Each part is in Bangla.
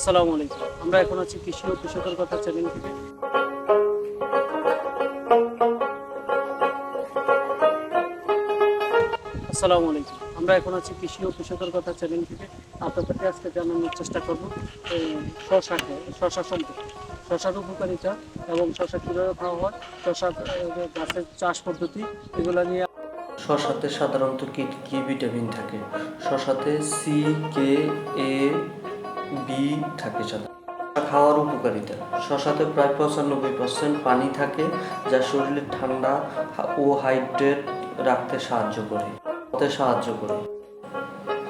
আসসালামু আলাইকুম। আমরা এখন আছি কৃষি ও কৃষকের কথা চ্যানেল থেকে। আসসালামু আলাইকুম। আমরা এখন আছি কৃষি ও কৃষকের কথা চ্যানেল থেকে। আপনাদেরকে আজকে জানানোর চেষ্টা করব শশাকে শশা সম্পর্কে। শশার উপকারিতা এবং শশা কীভাবে খাওয়া হয়, শশা গাছের চাষ পদ্ধতি, এগুলো নিয়ে শশাতে সাধারণত কি কি ভিটামিন থাকে? শশাতে সি কে এ বি থাকে শশা খাওয়ার উপকারিতা। শশাতে প্রায় পঁচানব্বই পার্সেন্ট পানি থাকে যা শরীরে ঠান্ডা ও হাইড্রেট রাখতে সাহায্য করে। হতে সাহায্য করে।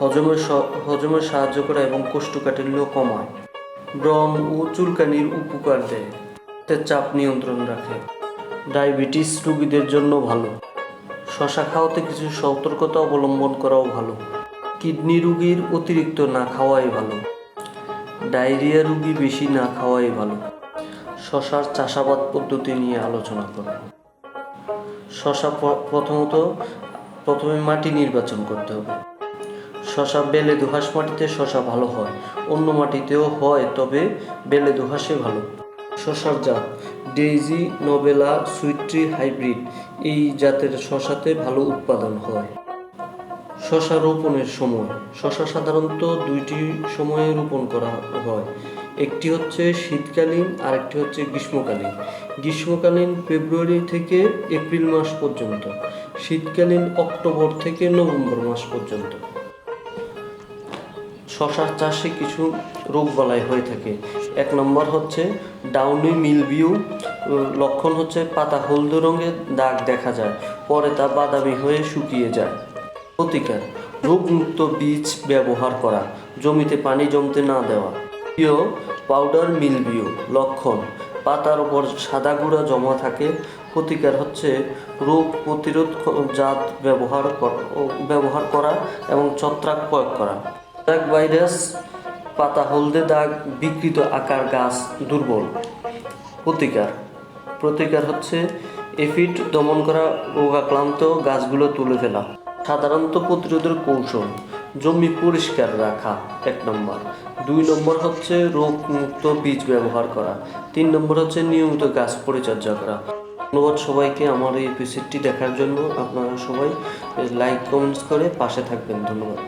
হজমের স- হজমে সাহায্য করে এবং কোষ্ঠকাঠিন্য কমায়। ব্রণ ও চুলকানির উপকার দেয়। চাপ নিয়ন্ত্রণ রাখে। ডায়াবেটিস রোগীদের জন্য ভালো। শশা খাওয়াতে কিছু সতর্কতা অবলম্বন করাও ভালো। কিডনি রোগীর অতিরিক্ত না খাওয়াই ভালো। ডায়রিয়া রুগী বেশি না খাওয়াই ভালো। শশার চাষাবাদ পদ্ধতি নিয়ে আলোচনা করব। শশা প্রথমত প্রথমে মাটি নির্বাচন করতে হবে। শশা বেলে দোহাস মাটিতে শশা ভালো হয়, অন্য মাটিতেও হয়, তবে বেলে দোহাসে ভালো। শশার জাত, ডেইজি, নোবেলা, সুইট্রি, হাইব্রিড, এই জাতের শশাতে ভালো উৎপাদন হয়। শশা রোপণের সময়। শশা সাধারণত দুইটি সময়ে রোপণ করা হয়। একটি হচ্ছে শীতকালীন আর একটি হচ্ছে গ্রীষ্মকালীন। গ্রীষ্মকালীন ফেব্রুয়ারি থেকে এপ্রিল মাস পর্যন্ত, শীতকালীন অক্টোবর থেকে নভেম্বর মাস পর্যন্ত। শশার চাষে কিছু রোগ বালাই হয়ে থাকে। এক নম্বর হচ্ছে ডাউনি মিলভিউ লক্ষণ হচ্ছে পাতা হলদে রঙের দাগ দেখা যায়, পরে তা বাদামি হয়ে শুকিয়ে যায়। প্রতিকার, রোগমুক্ত বীজ ব্যবহার করা, জমিতে পানি জমতে না দেওয়া প্রিয় পাউডার মিলভিউ লক্ষণ, পাতার ওপর সাদা গুঁড়া জমা থাকে, প্রতিকার হচ্ছে রোগ প্রতিরোধ জাত ব্যবহার ব্যবহার করা এবং ছত্রাক প্রয়োগ করা। ছত্রাক ভাইরাস, পাতা হলদে দাগ, বিকৃত আকার গাছ, দুর্বল। প্রতিকার প্রতিকার হচ্ছে এফিড দমন করা, রোগাক্রান্ত গাছগুলো তুলে ফেলা। সাধারণত প্রতিরোধের কৌশল, জমি পরিষ্কার রাখা, এক নম্বর। দুই নম্বর হচ্ছে রোগ মুক্ত বীজ ব্যবহার করা। তিন নম্বর হচ্ছে নিয়মিত গাছ পরিচর্যা করা। ধন্যবাদ সবাইকে আমার এই এপিসোডটি দেখার জন্য। আপনারা সবাই লাইক কমেন্টস করে পাশে থাকবেন। ধন্যবাদ।